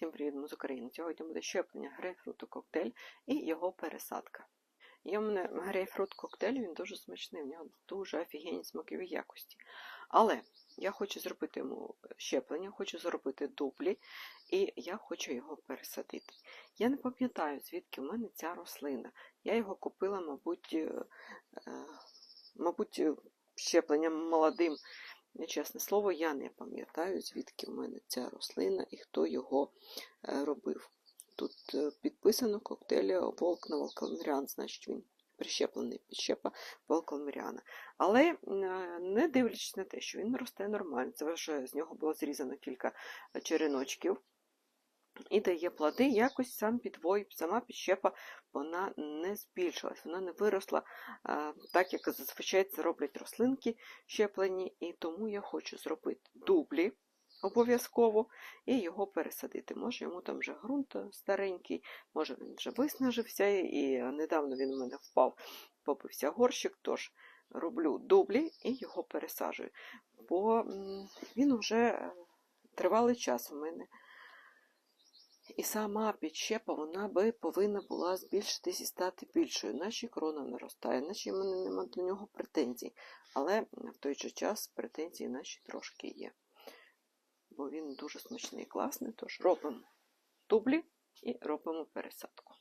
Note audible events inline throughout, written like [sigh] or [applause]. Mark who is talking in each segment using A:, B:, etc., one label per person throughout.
A: Всім привіт з України. Сьогодні буде щеплення грейпфруту коктейль і його пересадка. Є в мене грейпфрут коктейль, він дуже смачний, в нього дуже офігенні смакові якості. Але я хочу зробити йому щеплення, хочу зробити дублі, і я хочу його пересадити. Я не пам'ятаю, звідки в мене ця рослина. Я його купила, мабуть, е, е, мабуть, щепленням молодим. Чесне слово, я не пам'ятаю, звідки в мене ця рослина і хто його е, робив. Тут е, підписано коктейль Волк на Волкалміріан, значить він прищеплений підщепа Волкалміріана. Але е, не дивлячись на те, що він росте нормально, це вже з нього було зрізано кілька череночків. І дає плоди, якось сам підвой, сама підщепа вона не збільшилась, вона не виросла, а, так як зазвичай це роблять рослинки щеплені, і тому я хочу зробити дублі обов'язково і його пересадити. Може йому там вже ґрунт старенький, може він вже виснажився, і недавно він у мене впав, побився горщик, тож роблю дублі і його пересаджую. Бо він вже тривалий час у мене. І сама підщепа вона би повинна була збільшитись і стати більшою, наче крона наростає, наче в мене нема до нього претензій. Але в той же час претензії наші трошки є. Бо він дуже смачний і класний. Тож робимо дублі і робимо пересадку.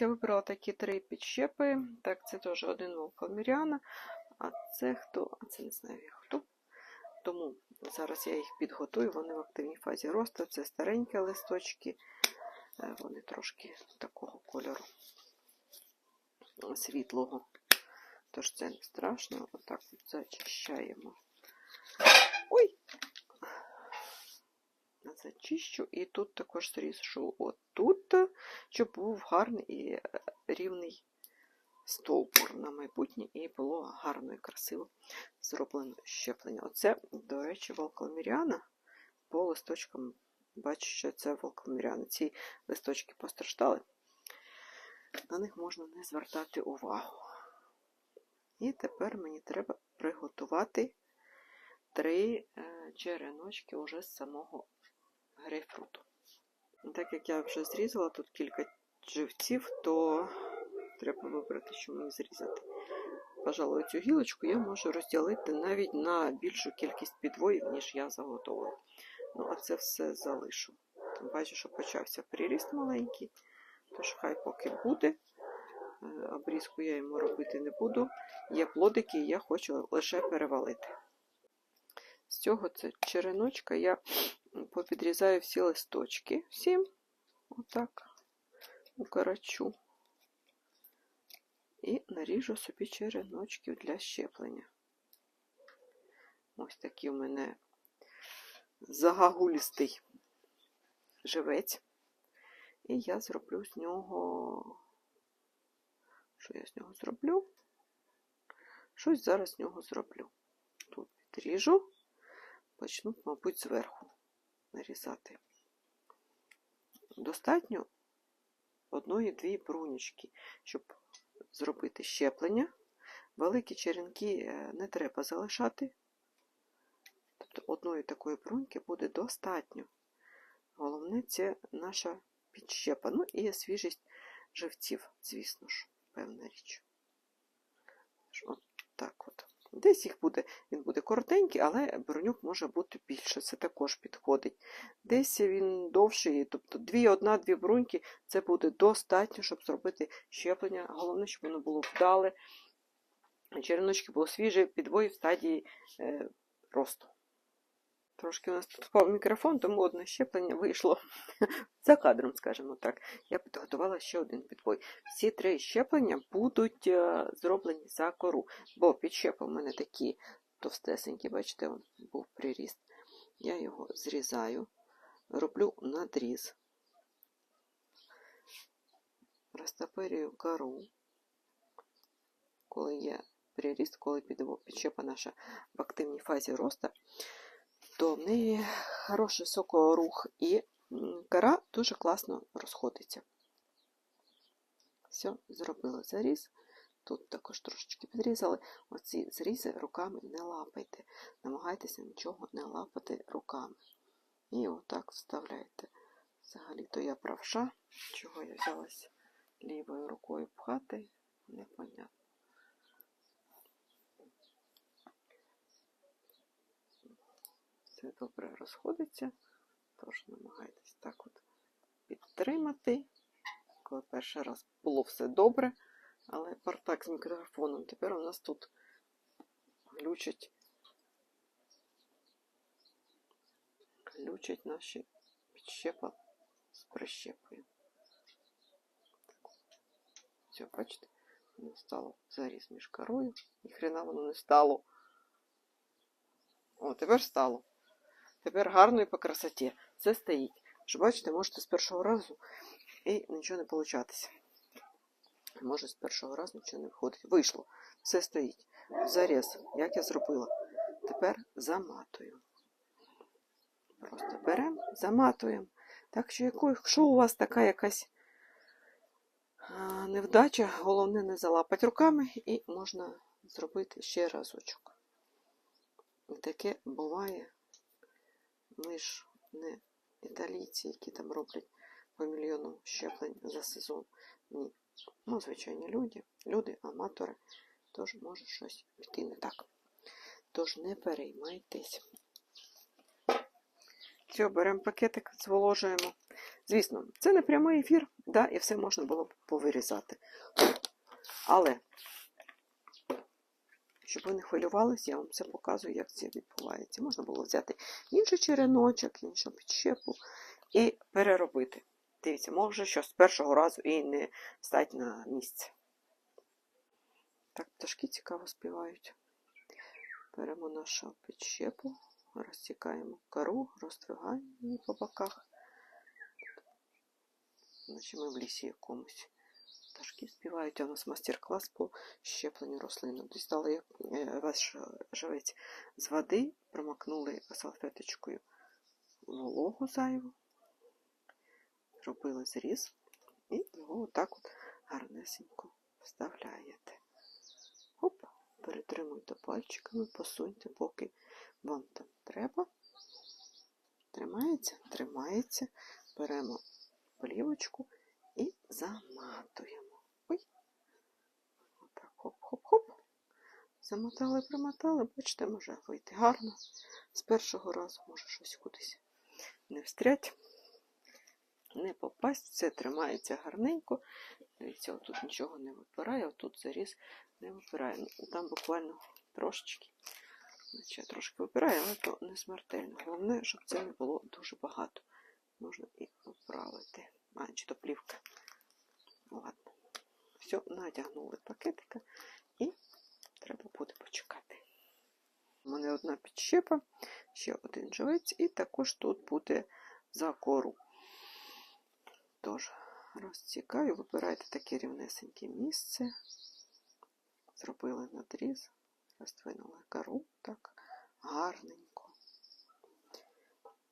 A: Я вибрала такі три підщепи. Так, це теж один волкоміряна, а це хто? А це не знаю хто. Тому зараз я їх підготую, вони в активній фазі росту. Це старенькі листочки, е, вони трошки такого кольору світлого. Тож це не страшно. Отак от зачищаємо. Ой! Зачищу і тут також зріжу отут, щоб був гарний і е, рівний стовбур на майбутнє, і було гарно і красиво зроблено щеплення. Оце, до речі, волкоміряна. По листочкам бачу, що це волкоміряна. Ці листочки постраждали. На них можна не звертати увагу. І тепер мені треба приготувати три е, череночки уже з самого грейпфруту. Так як я вже зрізала тут кілька живців, то треба вибрати, що мені зрізати. Пожалуй, цю гілочку я можу розділити навіть на більшу кількість підвоїв, ніж я заготовила. Ну, а це все залишу. Бачу, що почався приріст маленький, тож хай поки буде. Е, Обрізку я йому робити не буду. Є плодики, я хочу лише перевалити. З цього це череночка я попідрізаю всі листочки, всім, отак, укорочу. І наріжу собі череночків для щеплення. Ось такий у мене загагулістий живець. І я зроблю з нього. Що я з нього зроблю? Щось зараз з нього зроблю. Тут відріжу, почну, мабуть, зверху нарізати. Достатньо одної-дві брунічки, щоб зробити щеплення. Великі черенки не треба залишати. Тобто одної такої бруньки буде достатньо. Головне це наша підщепа. Ну і свіжість живців, звісно ж, певна річ. Десь їх буде, він буде коротенький, але бронюк може бути більше, це також підходить. Десь він довший, тобто дві, одна-дві бруньки, це буде достатньо, щоб зробити щеплення. Головне, щоб воно було вдале, череночки були свіжі, підвої в стадії е, росту. Трошки у нас тут впав мікрофон, тому одне щеплення вийшло [laughs] за кадром, скажімо так. Я підготувала ще один підбой. Всі три щеплення будуть е, зроблені за кору, бо підщепи у мене такі товстесенькі, бачите, он був приріст. Я його зрізаю, роблю надріз, розтопирюю кору, коли є приріст, коли підщепа наша в активній фазі росту то в неї хороший сокорух і кора дуже класно розходиться. Все, зробила заріз. Тут також трошечки підрізали. Оці зрізи руками не лапайте. Намагайтеся нічого не лапати руками. І отак вставляєте Взагалі-то я правша. Чого я взялась лівою рукою пхати, непонятно. Все добре розходиться, тож намагайтесь так от підтримати. Коли перший раз було все добре, але партак з мікрофоном. Тепер у нас тут глючать, глючать наші підщепа з прищепою. Все, бачите, воно стало заріз між корою. І хрена воно не стало. О, тепер стало. Тепер гарно і по красоті. Це стоїть. Що бачите, можете з першого разу і нічого не получатися. Може з першого разу нічого не виходить. Вийшло. Все стоїть. Заріз, як я зробила. Тепер заматую. Просто беремо, заматуємо. Так що, якщо у вас така якась невдача, головне не залапати руками і можна зробити ще разочок. Таке буває. Ми ж не італійці, які там роблять по мільйону щеплень за сезон. Ні. Ну, звичайні люди, люди, аматори, тож може щось піти не так. Тож не переймайтесь. Все, беремо пакетик, зволожуємо. Звісно, це не прямий ефір, да, і все можна було б повирізати. Але, щоб ви не хвилювались, я вам все показую, як це відбувається. Можна було взяти інший череночок, іншу підщепу і переробити. Дивіться, може, що з першого разу і не стать на місце. Так, пташки цікаво співають. Беремо нашу підщепу, розтікаємо кору, роздвигаємо її по боках. Наче ми в лісі якомусь. Пташки співають, у нас мастер-клас по щепленню рослин. Дістали е, ваш живець з води, промакнули салфеточкою вологу зайву, зробили зріз і його отак от гарнесенько вставляєте. Оп, перетримуйте пальчиками, посуньте, поки вам там треба. Тримається, тримається. Беремо плівочку і заматуємо. Хоп-хоп-хоп. Замотали, примотали, бачите, може вийти гарно. З першого разу може щось кудись не встрять, не попасть, все тримається гарненько. Дивіться, отут нічого не випирає, отут заріз не випирає. Ну, Там буквально трошечки. Значить, трошки випирає, але то не смертельно. Головне, щоб це не було дуже багато. Можна і поправити. А, чи то плівка. Ладно. Все, надягнули пакетика і треба буде почекати. У мене одна підщепа, ще один живець, і також тут буде за кору. Тож, розцікаю, вибирайте таке рівнесеньке місце. Зробили надріз, роздвинули кору так гарненько.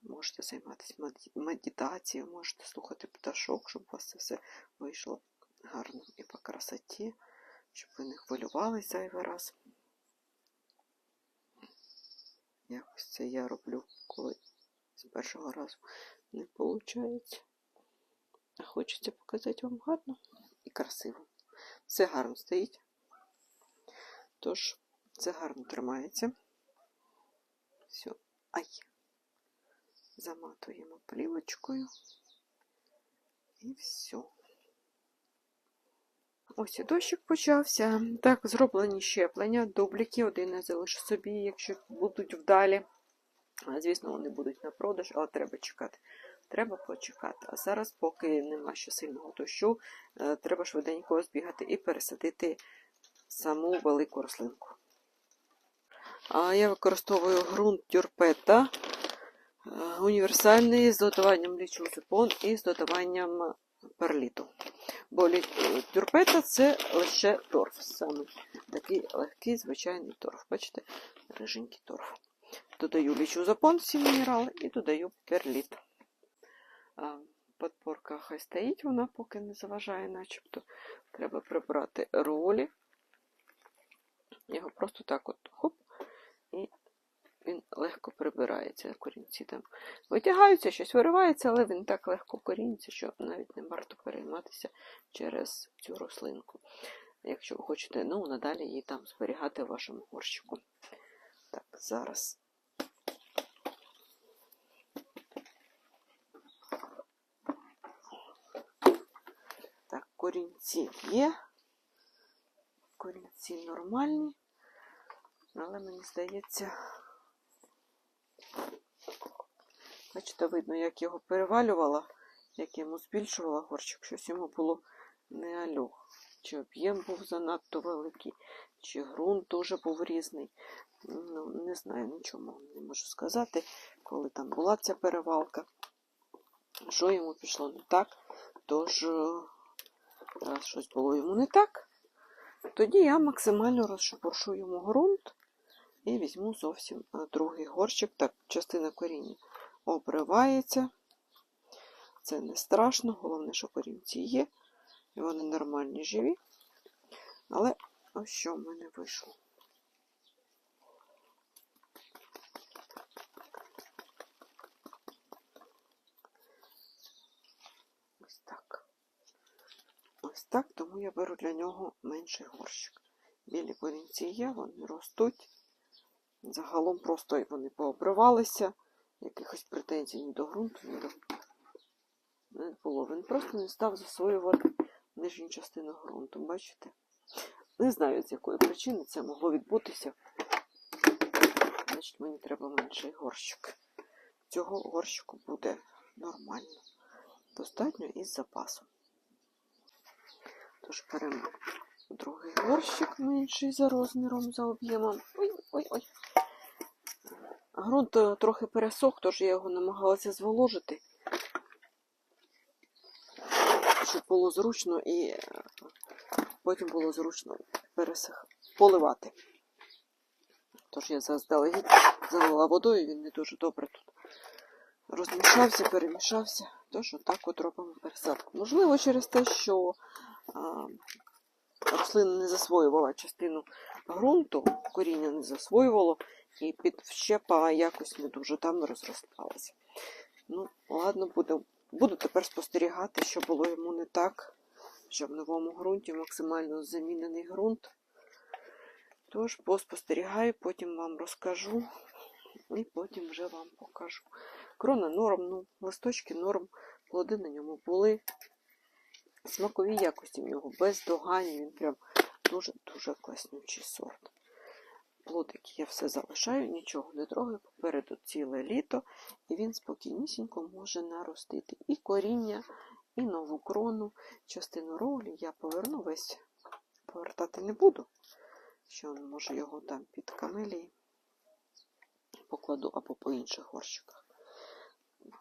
A: Можете займатися медитацією, можете слухати пташок, щоб у вас це все вийшло гарно і по красоті, щоб ви не хвилювались зайвий раз. Якось це я роблю, коли з першого разу не виходить. А хочеться показати вам гарно і красиво. Все гарно стоїть. Тож, це гарно тримається. Все. Ай. Заматуємо плівочкою. І все. Ось і дощик почався. Так, зроблені щеплення, дубліки, один я залишу собі, якщо будуть вдалі. Звісно, вони будуть на продаж, але треба чекати. Треба почекати. А зараз, поки нема ще сильного дощу, е, треба швиденько збігати і пересадити саму велику рослинку. Я використовую ґрунт тюрпета е, універсальний з додаванням лічозепон і з додаванням перліту. Бо тюрпета це лише торф. Саме такий легкий, звичайний торф. Бачите, риженький торф. Додаю лічозепон, всі мінерали і додаю перліт. Подпорка хай стоїть, вона поки не заважає, начебто. Треба прибрати ролі. Його просто так от хоп і легко прибирається. Корінці там витягаються, щось виривається, але він так легко коріниться, що навіть не варто перейматися через цю рослинку. Якщо ви хочете, ну, надалі її там зберігати в вашому горщику. Так, зараз. Так, корінці є. Корінці нормальні, але мені здається, бачите, видно, як його перевалювала, як йому збільшувала горщик, щось йому було не альо. Чи об'єм був занадто великий, чи ґрунт дуже був різний. Ну, не знаю, нічого не можу сказати, коли там була ця перевалка. Що йому пішло не так, тож, е, раз щось було йому не так, тоді я максимально розшепоршу йому ґрунт і візьму зовсім е, другий горщик. Так, частина коріння обривається. Це не страшно, головне, що корінці є. І вони нормальні живі. Але ось що в мене вийшло. Ось так. Ось так, тому я беру для нього менший горщик. Білі корінці є, вони ростуть. Загалом просто вони пообривалися. Якихось претензій ні до ґрунту, ні до не було. Він просто не став засвоювати нижню частину ґрунту. Бачите? Не знаю, з якої причини це могло відбутися. Значить, мені треба менший горщик. Цього горщику буде нормально. Достатньо із запасом. Тож беремо другий горщик менший за розміром, за об'ємом. Ой-ой-ой. Грунт е, трохи пересох, тож я його намагалася зволожити, щоб було зручно і е, потім було зручно пересих... поливати. Тож я заздалегідь залила водою, він не дуже добре тут розмішався, перемішався. Тож отак от робимо пересадку. Можливо, через те, що а, рослина не засвоювала частину ґрунту, коріння не засвоювало, і підщепа якось не дуже там розросталася. Ну, ладно, буду, буду тепер спостерігати, що було йому не так, що в новому ґрунті максимально замінений ґрунт. Тож поспостерігаю, потім вам розкажу і потім вже вам покажу. Крона норм, ну, листочки норм, плоди на ньому були. Смакові якості в нього бездоганні, він прям дуже-дуже класнючий сорт. Плодики я все залишаю, нічого не трогаю, попереду ціле літо, і він спокійнісінько може наростити і коріння, і нову крону. Частину ролі я поверну весь, повертати не буду. Що може його там під камелії покладу або по інших горщиках.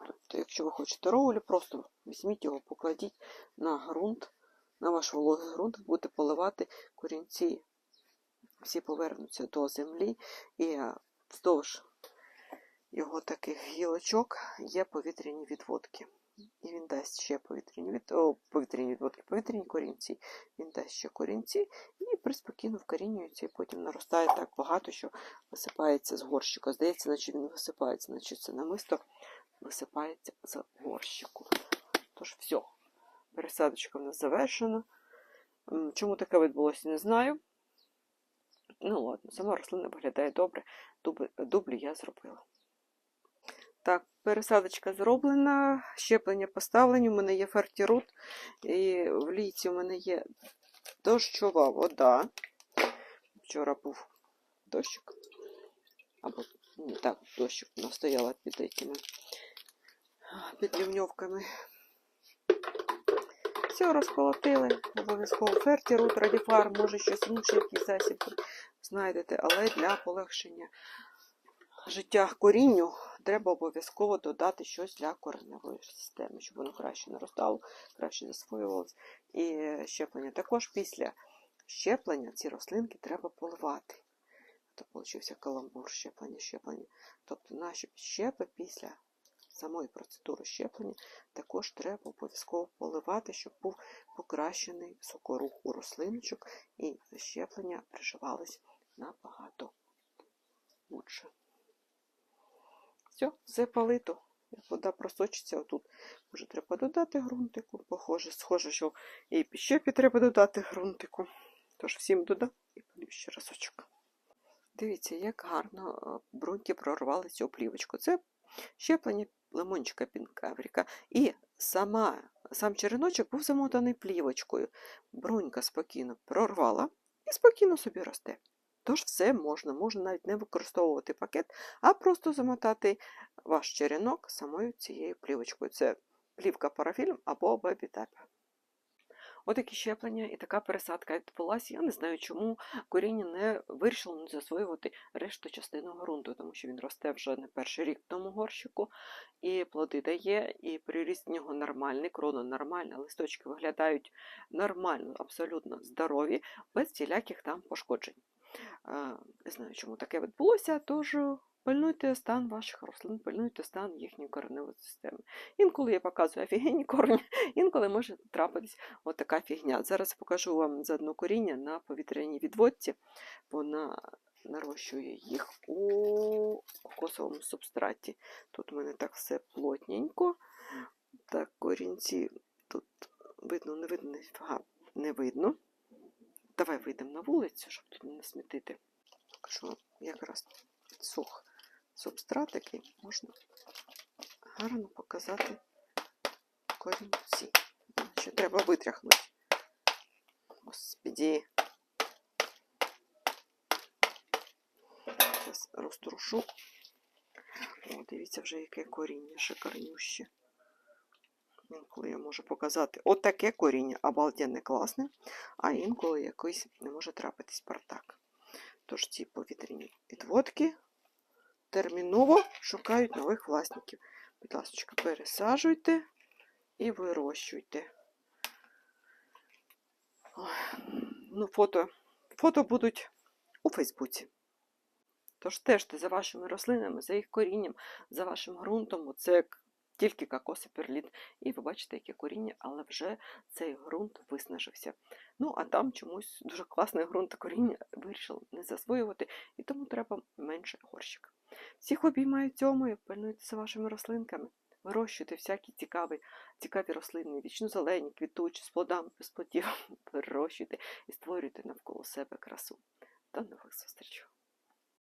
A: Тобто, якщо ви хочете роулі, просто візьміть його, покладіть на ґрунт, на ваш вологий ґрунт, будете поливати корінці всі повернуться до землі, і вздовж його таких гілочок є повітряні відводки. І він дасть ще повітряні від... О, повітряні відводки, повітряні корінці. Він дасть ще корінці і приспокійно вкорінюється, і потім наростає так багато, що висипається з горщика. Здається, наче він висипається, наче це намисто висипається з горщику. Тож, все, пересадочка в нас завершена. Чому таке відбулося, не знаю. Ну, ладно, сама рослина виглядає добре, дублі, я зробила. Так, пересадочка зроблена, щеплення поставлені, у мене є фертірут, і в лійці у мене є дощова вода. Вчора був дощик. Або, не так, дощик вона стояла під этими, під лівньовками. Все, розколотили. Обов'язково фертірут, радіфар, може щось інше, якісь засіб знайдете, але для полегшення життя корінню треба обов'язково додати щось для кореневої системи, щоб воно краще наростало, краще засвоювалося. І щеплення також після щеплення ці рослинки треба поливати. То получився каламбур щеплення, щеплення. Тобто наші щепи після самої процедури щеплення також треба обов'язково поливати, щоб був покращений сокорух у рослиночок і щеплення приживалось набагато лучше. Все, все полито. Як вода просочиться отут. Може, треба додати ґрунтику. Похоже, схоже, що і піщепі треба додати ґрунтику. Тож всім додам і полю ще разочок. Дивіться, як гарно бруньки прорвали цю плівочку. Це щеплення лимончика пінкавріка. І сама, сам череночок був замотаний плівочкою. Брунька спокійно прорвала і спокійно собі росте. Тож все можна, можна навіть не використовувати пакет, а просто замотати ваш черенок самою цією плівочкою. Це плівка парафільм або бебі-теп. Отакі щеплення і така пересадка відбулася. Я не знаю, чому коріння не вирішило не засвоювати решту частину ґрунту, тому що він росте вже не перший рік в тому горщику, і плоди дає, і приріст в нього нормальний, крона нормальна, листочки виглядають нормально, абсолютно здорові, без всіляких там пошкоджень. Не знаю, чому таке відбулося, тож пильнуйте стан ваших рослин, пильнуйте стан їхньої кореневої системи. Інколи я показую офігенні корені, [laughs] інколи може трапитись отака фігня. Зараз покажу вам заодно коріння на повітряній відводці. Вона нарощує їх у кокосовому субстраті. Тут у мене так все плотненько. Так, корінці тут видно, не видно, ніфіга не видно. Давай вийдемо на вулицю, щоб тут не насмітити. Покажу якраз підсох субстрат, який можна гарно показати корінці. Ще треба витряхнути. Господі. Зараз розтрушу. О, дивіться вже, яке коріння шикарнюще. Інколи я можу показати отаке коріння, обалденне, класне, а інколи якийсь не може трапитись партак. Тож ці повітряні відводки терміново шукають нових власників. Будь ласка, пересаджуйте і вирощуйте. Ну, фото, фото будуть у Фейсбуці. Тож стежте за вашими рослинами, за їх корінням, за вашим ґрунтом. Це тільки кокос і перліт. І ви бачите, яке коріння, але вже цей ґрунт виснажився. Ну, а там чомусь дуже класний ґрунт та коріння вирішив не засвоювати, і тому треба менше горщик. Всіх обіймаю цьому і пильнуйте вашими рослинками. Вирощуйте всякі цікаві, цікаві рослини, вічно зелені, квітучі, з плодами, без плодів. [laughs] Вирощуйте і створюйте навколо себе красу. До нових зустрічей!